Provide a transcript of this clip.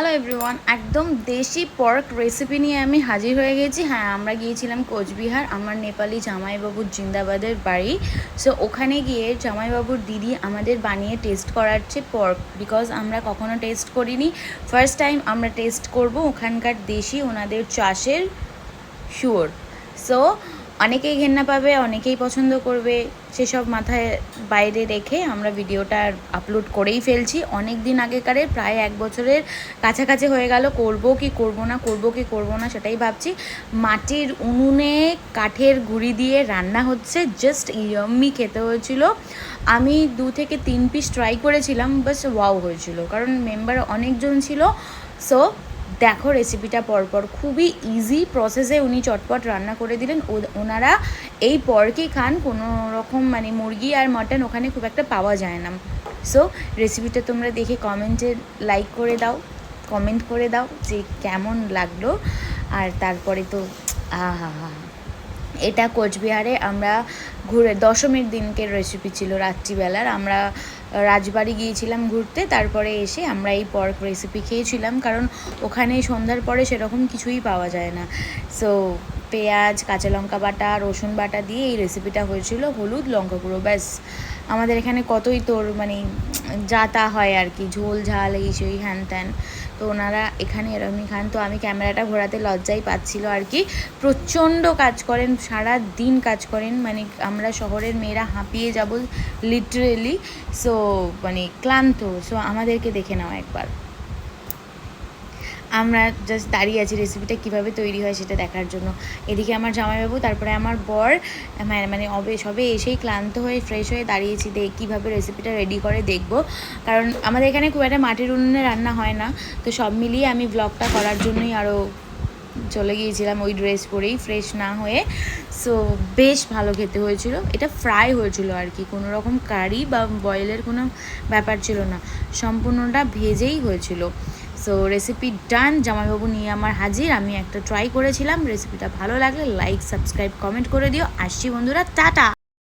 Hello everyone একদম দেশি pork recipe নিয়ে আমি হাজির হয়ে গেছি। হ্যাঁ আমরা গিয়েছিলাম কোচবিহার। আমার নেপালি জামাইবাবুর জিন্দাবাদের বাড়ি। সো ওখানে গিয়ে জামাইবাবুর দিদি আমাদের বানিয়ে টেস্ট করাচ্ছে পর্ক বিকজ আমরা কখনো টেস্ট করিনি। ফার্স্ট টাইম আমরা টেস্ট করব ওখানকার দেশি ওনাদের চাষের শিওর সো অনেকেই ঘেন্না পাবে, অনেকেই পছন্দ করবে। সেসব মাথায় বাইরে রেখে আমরা ভিডিওটা আপলোড করেই ফেলছি। অনেক দিন আগেকারে প্রায় এক বছরের কাছাকাছি হয়ে গেল। করব কি করব না, করব কি করব না সেটাই ভাবছি। মাটির উনুনে কাঠের গুঁড়ি দিয়ে রান্না হচ্ছে জাস্ট ইয়াম্মি খেতে হয়েছিল। আমি দু থেকে তিন পিস ট্রাই করেছিলাম, বাস ওয়াও হয়েছিল। কারণ মেম্বার অনেকজন ছিল সো দেখো রেসিপিটা পরপর খুবই ইজি প্রসেসে উনি চটপট রান্না করে দিলেন। ওনারা এই পরকে খান, কোনো রকম মানে মুরগি আর মটন ওখানে খুব একটা পাওয়া যায় না। সো রেসিপিটা তোমরা দেখে কমেন্টে লাইক করে দাও কমেন্ট করে দাও যে কেমন লাগল। আর তারপরে তো, আহা হা। এটা কোচবিহারে আমরা ঘুরে, দশমীর দিনকের রেসিপি ছিল রাত্রিবেলার। আমরা রাজবাড়ি গিয়েছিলাম ঘুরতে, তারপরে এসে আমরা এই পর্ক রেসিপি খেয়েছিলাম, কারণ ওখানে সন্ধ্যার পরে সেরকম কিছুই পাওয়া যায় না। সো পেঁয়াজ, কাঁচা লঙ্কা বাটা, রসুন বাটা দিয়ে এই রেসিপিটা হয়েছিল, হলুদ, লঙ্কা গুঁড়ো, ব্যাস। আমাদের এখানে কতই তোর মানে যা তা হয় আর কি, ঝোল, ঝাল, এই সেই হ্যান ত্যান। তো ওনারা এখানে এরমই খান। তো আমি ক্যামেরাটা ঘোরাতে লজ্জাই পাচ্ছিল আর কি। প্রচণ্ড কাজ করেন সারা দিন কাজ করেন। মানে আমরা শহরের মেয়েরা হাঁপিয়ে যাব লিটারেলি সো মানে ক্লান্ত। সো আমাদেরকে দেখে নাও একবার। আমরা জাস্ট দাঁড়িয়ে আছি রেসিপিটা কীভাবে তৈরি হয় সেটা দেখার জন্য। এদিকে আমার জামাইবাবু, তারপরে আমার বর মানে মানে অবে, সবে এসেই ক্লান্ত হয়ে ফ্রেশ হয়ে দাঁড়িয়েছি দেখ, কীভাবে রেসিপিটা রেডি করে দেখব। কারণ আমাদের এখানে খুব একটা মাটির উনুনে রান্না হয় না। তো সব মিলিয়ে আমি ব্লগটা করার জন্যই আরও চলে গিয়েছিলাম ওই ড্রেস পরেই ফ্রেশ না হয়ে। সো বেশ ভালো খেতে হয়েছিল। এটা ফ্রাই হয়েছিল আর কি। কোনো রকম কারি বা বয়েলের কোনো ব্যাপার ছিল না। সম্পূর্ণটা ভেজেই হয়েছিল। সো রেসিপি ডান জামাইবাবু নিয়ে আমার হাজির। আমি একটা ট্রাই করেছিলাম। রেসিপিটা ভালো লাগলে লাইক সাবস্ক্রাইব কমেন্ট করে দিও। আসছি বন্ধুরা, টাটা!